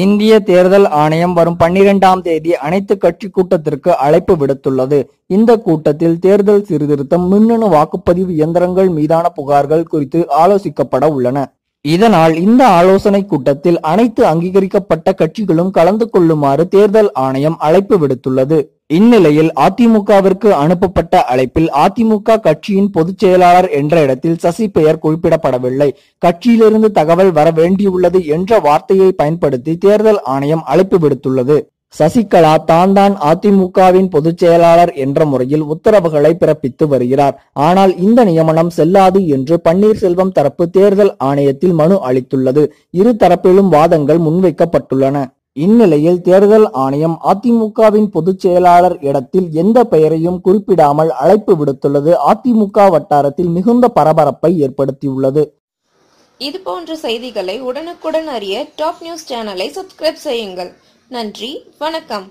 இந்திய தேர்தல் ஆணையம் வரும் பன்னிரெண்டாம் தேதி அனைத்து கட்சி கூட்டத்திற்கு அழைப்பு விடுத்துள்ளது. இந்த கூட்டத்தில் தேர்தல் சீர்திருத்தம் மின்னணு வாக்குப்பதிவு இயந்திரங்கள் மீதான புகார்கள் குறித்து ஆலோசிக்கப்பட உள்ளன. இதனால் இந்த ஆலோசனை கூட்டத்தில் அனைத்து அங்கீகரிக்கப்பட்ட கட்சிகளும் கலந்து கொள்ளுமாறு தேர்தல் ஆணையம் அழைப்பு விடுத்துள்ளது. இந்நிலையில் அதிமுகவிற்கு அனுப்பப்பட்ட அழைப்பில் அதிமுக கட்சியின் பொதுச் செயலாளர் என்ற இடத்தில் சசி பெயர் குறிப்பிடப்படவில்லை. கட்சியிலிருந்து தகவல் வர வேண்டியுள்ளது என்ற வார்த்தையை பயன்படுத்தி தேர்தல் ஆணையம் அழைப்பு விடுத்துள்ளது. சசிகலா தான் தான் அதிமுகவின் பொதுச் செயலாளர் என்ற முறையில் உத்தரவுகளை பிறப்பித்து வருகிறார். ஆனால் இந்த நியமனம் செல்லாது என்று பன்னீர்செல்வம் தரப்பு தேர்தல் ஆணையத்தில் மனு அளித்துள்ளது. இரு தரப்பிலும் வாதங்கள் முன்வைக்கப்பட்டுள்ளன. இந்நிலையில் தேர்தல் ஆணையம் அதிமுகவின் பொதுச் செயலாளர் இடத்தில் எந்த பெயரையும் குறிப்பிடாமல் அழைப்பு விடுத்துள்ளது. அதிமுக வட்டாரத்தில் மிகுந்த பரபரப்பை ஏற்படுத்தியுள்ளது. இது போன்ற செய்திகளை உடனுக்குடன் அறிய டாப் நியூஸ் சேனலை சப்ஸ்கிரைப் செய்யுங்கள். நன்றி வணக்கம்.